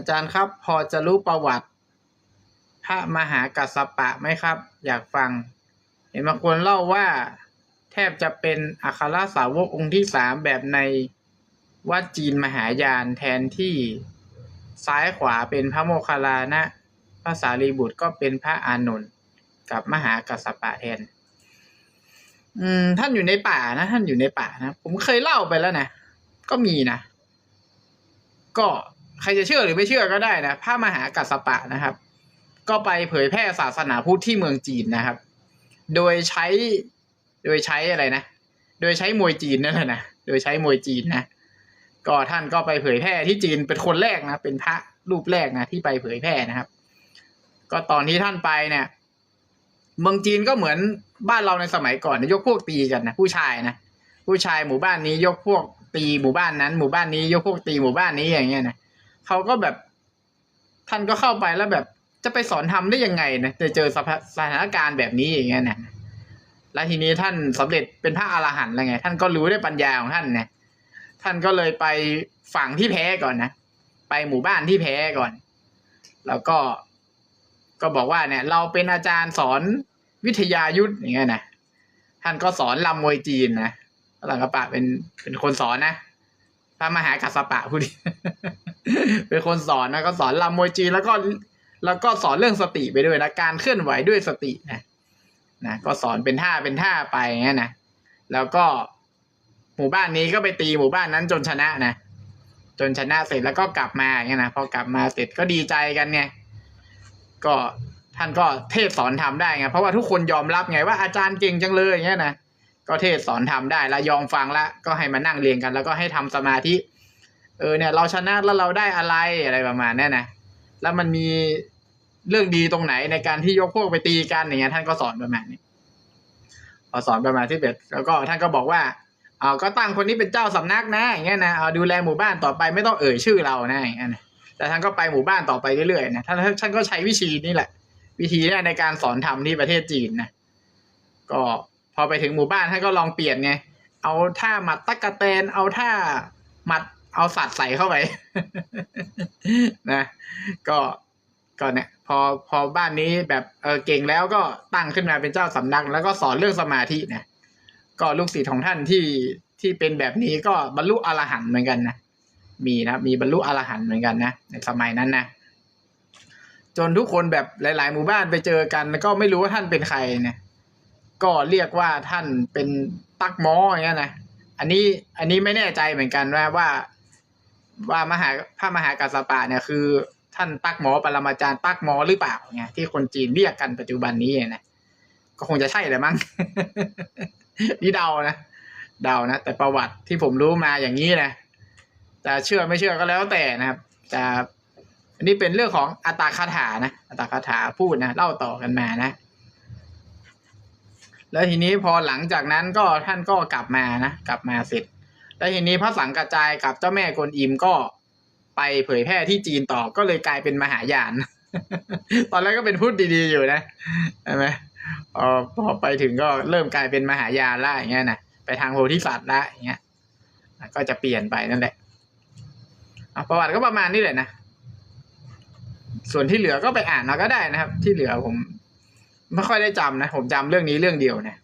อาจารย์ครับ พอจะรู้ประวัติ พระมหากัสสปะไหมครับ อยากฟัง เห็นบางคนเล่าว่า แทบจะเป็นอัครสาวกองค์ที่สามแบบในวัดจีนมหายานแทนที่ซ้ายขวาเป็นพระโมคคัลลานะพระสารีบุตรก็เป็นพระอานนท์กับมหากัสสปะแทน อืม ท่านอยู่ในป่านะ ท่านอยู่ในป่านะ ผมเคยเล่าไปแล้วนะ ก็มีนะ ก็ ใครจะเชื่อหรือไม่เชื่อก็ได้นะพระมหากัสสปะนะครับ ก็ไปเผยแพร่ศาสนาพุทธที่เมืองจีนนะครับ โดยใช้โดยใช้อะไรนะ โดยใช้มวยจีนนั่นแหละนะโดยใช้มวยจีนนะก็ท่านก็ไปเผยแพร่ที่จีนเป็นคนแรกนะเป็นพระรูปแรกนะที่ไปเผยแพร่นะครับ ก็ตอนที่ท่านไปเนี่ย เมืองจีนก็เหมือนบ้านเราในสมัยก่อนนะยกพวกตีกันนะผู้ชายนะผู้ชายหมู่บ้านนี้ยกพวกตีหมู่บ้านนั้น หมู่บ้านนี้ยกพวกตีหมู่บ้านนี้อย่างเงี้ยนะ เขาก็แบบ ท่านก็เข้าไปแล้วแบบ จะไปสอนทำได้ยังไงนะจะเจอสภาสถานการณ์แบบนี้อย่างเงี้ยนะแล้วทีนี้ท่านสำเร็จเป็นพระอรหันต์แล้วไง ท่านก็รู้ได้ปัญญาของท่านนี่ยท่านก็เลยไปฝั่งที่แพ้ก่อนนะไปหมู่บ้านที่แพ้ก่อน แล้วก็ก็บอกว่าเนี่ย เราเป็นอาจารย์สอนวิทยายุทธอย่างเงี้ยนะท่านก็สอนลำมวยจีนนะพระสังกระปะเป็นเป็นคนสอนนะ พระมหากัสปะพูดเป็นคนสอนนะก็สอนลำมวยจีนแล้วก็แล้วก็สอนเรื่องสติไปด้วยนะการเคลื่อนไหวด้วยสตินะนะก็สอนเป็นท่าเป็นท่าไปอย่างเงี้ยนะแล้วก็หมู่บ้านนี้ก็ไปตีหมู่บ้านนั้นจนชนะนะจนชนะเสร็จแล้วก็กลับมาอย่างเงี้ยนะพอกลับมาเสร็จก็ดีใจกันไงก็ท่านก็เทศสอนทำได้ไงเพราะว่าทุกคนยอมรับไงว่าอาจารย์เก่งจังเลยอย่างเงี้ยนะ ก็เทศสอนทำได้แล้วยอมฟังแล้วก็ให้มานั่งเรียนกัน แล้วก็ให้ทำสมาธิ เออเนี่ยเราชนะแล้วเราได้อะไรอะไรประมาณนี้นะแล้วมันมีเรื่องดีตรงไหนในการที่ยกพวกไปตีกันอย่างเงี้ยท่านก็สอนประมาณนี้พอสอนประมาณที่เบ็ดแล้วก็ท่านก็บอกว่าเอาก็ตั้งคนนี้เป็นเจ้าสำนักนะอย่างเงี้ยนะเอาดูแลหมู่บ้านต่อไปไม่ต้องเอ่ยชื่อเรานะอย่างเงี้ยนะแต่ท่านก็ไปหมู่บ้านต่อไปเรื่อยๆนะท่านท่านก็ใช้วิธีนี้แหละ วิธีนี่ยในการสอนทำที่ประเทศจีนนะก็ พอไปถึงหมู่บ้านท่านก็ลองเปลี่ยนไง เอาท่าหมัดตักกะแตน เอาท่าหมัดเอาสัตว์ใส่เข้าไปนะ ก็ก็เนี่ยพอพอบ้านนี้แบบเออเก่งแล้วก็ตั้งขึ้นมาเป็นเจ้าสำนัก แล้วก็สอนเรื่องสมาธินะก็ลูกศิษย์ของท่านที่ที่เป็นแบบนี้ก็บรรลุอรหันต์เหมือนกันนะมีนะมีบรรลุอรหันต์เหมือนกันนะในสมัยนั้นนะจนทุกคนแบบหลาย ๆ หมู่บ้านไปเจอกัน แล้วก็ไม่รู้ว่าท่านเป็นใครเนี่ย ก็เรียกว่าท่านเป็นตักหมออย่างเงี้ยนะอันนี้อันนี้ไม่แน่ใจเหมือนกันว่าว่าว่ามหาพระมหากัสสปะเนี่ยคือ ท่านตักหมอปรมาจารย์ตักหมอหรือเปล่าเนี่ยที่คนจีนเรียกกันปัจจุบันนี้นะก็คงจะใช่แหละมั้งนี่เดานะเดานะแต่ประวัติที่ผมรู้มาอย่างนี้นะจะเชื่อไม่เชื่อก็แล้วแต่นะครับแต่อันนี้เป็นเรื่องของอัตาคาถานะอัตตาคาถาพูดนะเล่าต่อกันมานะ แล้วทีนี้พอหลังจากนั้นก็ท่านก็กลับมานะกลับมาเสร็จ แล้วทีนี้พระสังกัจจายกับเจ้าแม่กวนอิมก็ไปเผยแพร่ที่จีนต่อก็เลยกลายเป็นมหายาน ตอนแรกก็เป็นพูดดีๆอยู่นะใช่ไหมพอพอไปถึงก็เริ่มกลายเป็นมหายานละอย่างเงี้ยนะไปทางโพธิสัตว์ละอย่างเงี้ยก็จะเปลี่ยนไปนั่นแหละอะประวัติก็ประมาณนี้แหละนะส่วนที่เหลือก็ไปอ่านมาก็ได้นะครับ ที่เหลือผม ไม่ค่อยได้จำนะ ผมจำเรื่องนี้เรื่องเดียวเนี่ย